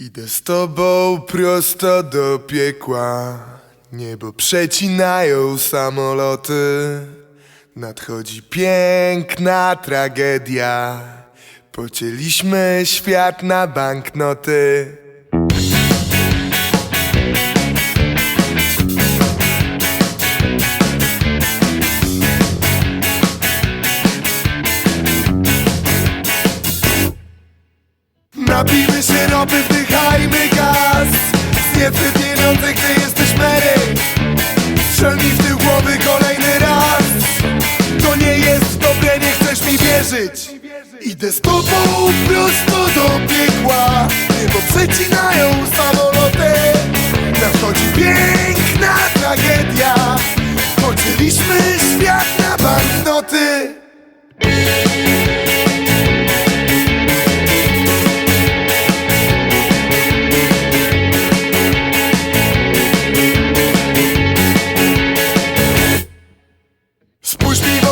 Idę z tobą prosto do piekła. Niebo przecinają samoloty. Nadchodzi piękna tragedia. Pocięliśmy świat na banknoty. Napijmy się ropy, gaz Zjedzmy pieniądze, gdy jesteś Mary? Strzel mi w tył głowy kolejny raz. To nie jest dobre, nie chcesz mi wierzyć. Idę z tobą prosto do piekła. Niebo przecinają samoloty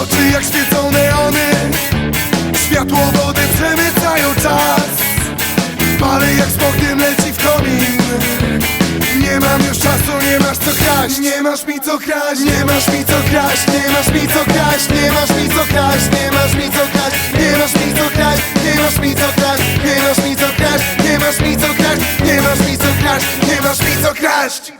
Oczy jak świecą neony Światło wody przemycają czas Palę jak z leci w komin Nie mam już czasu, nie masz co kraść Nie masz mi co kraść, nie masz mi co kraść Nie masz mi co kraść, nie masz mi co kraść Nie masz mi co kraść, nie masz mi co kraść Nie masz mi co kraść, nie masz mi co kraść Nie masz mi co kraść, nie masz mi co kraść Nie masz mi co kraść